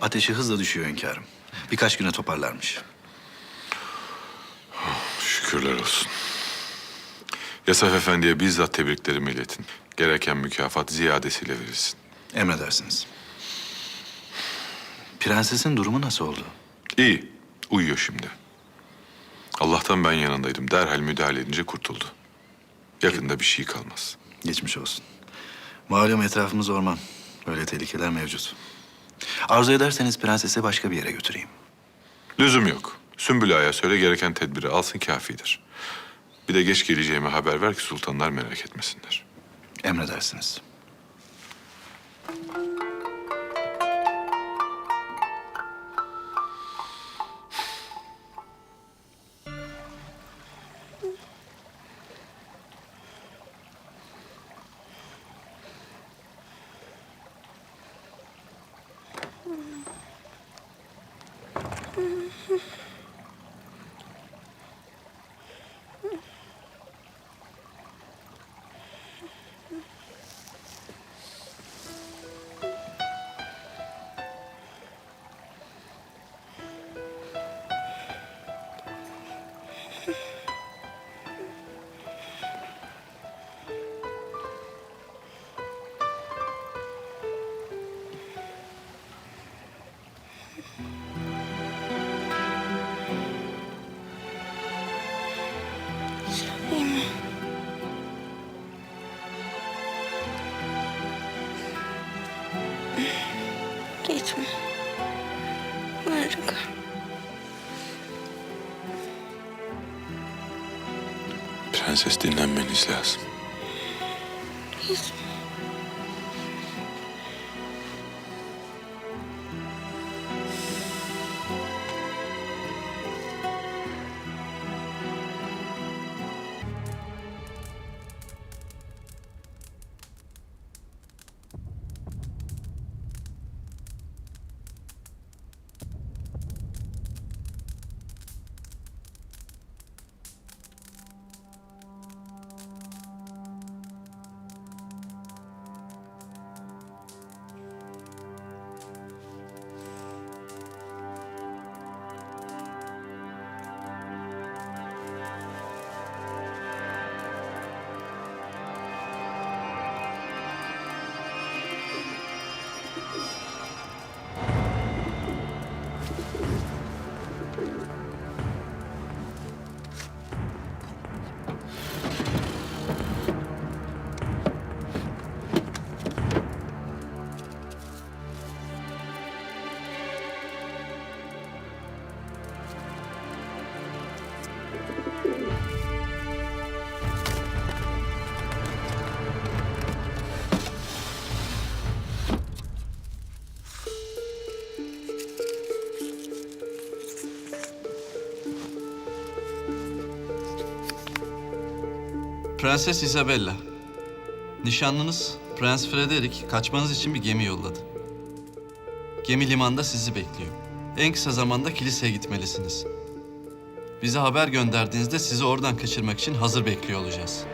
Ateşi hızla düşüyor hünkârım. Birkaç güne toparlarmış. Şükürler olsun. Yasaf Efendi'ye bizzat tebriklerimi iletin. Gereken mükafat ziyadesiyle verilsin. Emredersiniz. Prensesin durumu nasıl oldu? İyi, uyuyor şimdi. Allah'tan ben yanındaydım. Derhal müdahale edince kurtuldu. Yakında bir şey kalmaz. Geçmiş olsun. Malum etrafımız orman. Böyle tehlikeler mevcut. Arzu ederseniz prensesi başka bir yere götüreyim. Lüzum yok. Sümbül Ağa'ya söyle gereken tedbiri alsın kafidir. Bir de geç geleceğimi haber ver ki sultanlar merak etmesinler. Emredersiniz. İyi Kal? Prenses dinlenmeniz lazım. Gitme. Prenses Isabella. Nişanlınız Prens Frederick kaçmanız için bir gemi yolladı. Gemi limanda sizi bekliyor. En kısa zamanda kiliseye gitmelisiniz. Bize haber gönderdiğinizde sizi oradan kaçırmak için hazır bekliyor olacağız.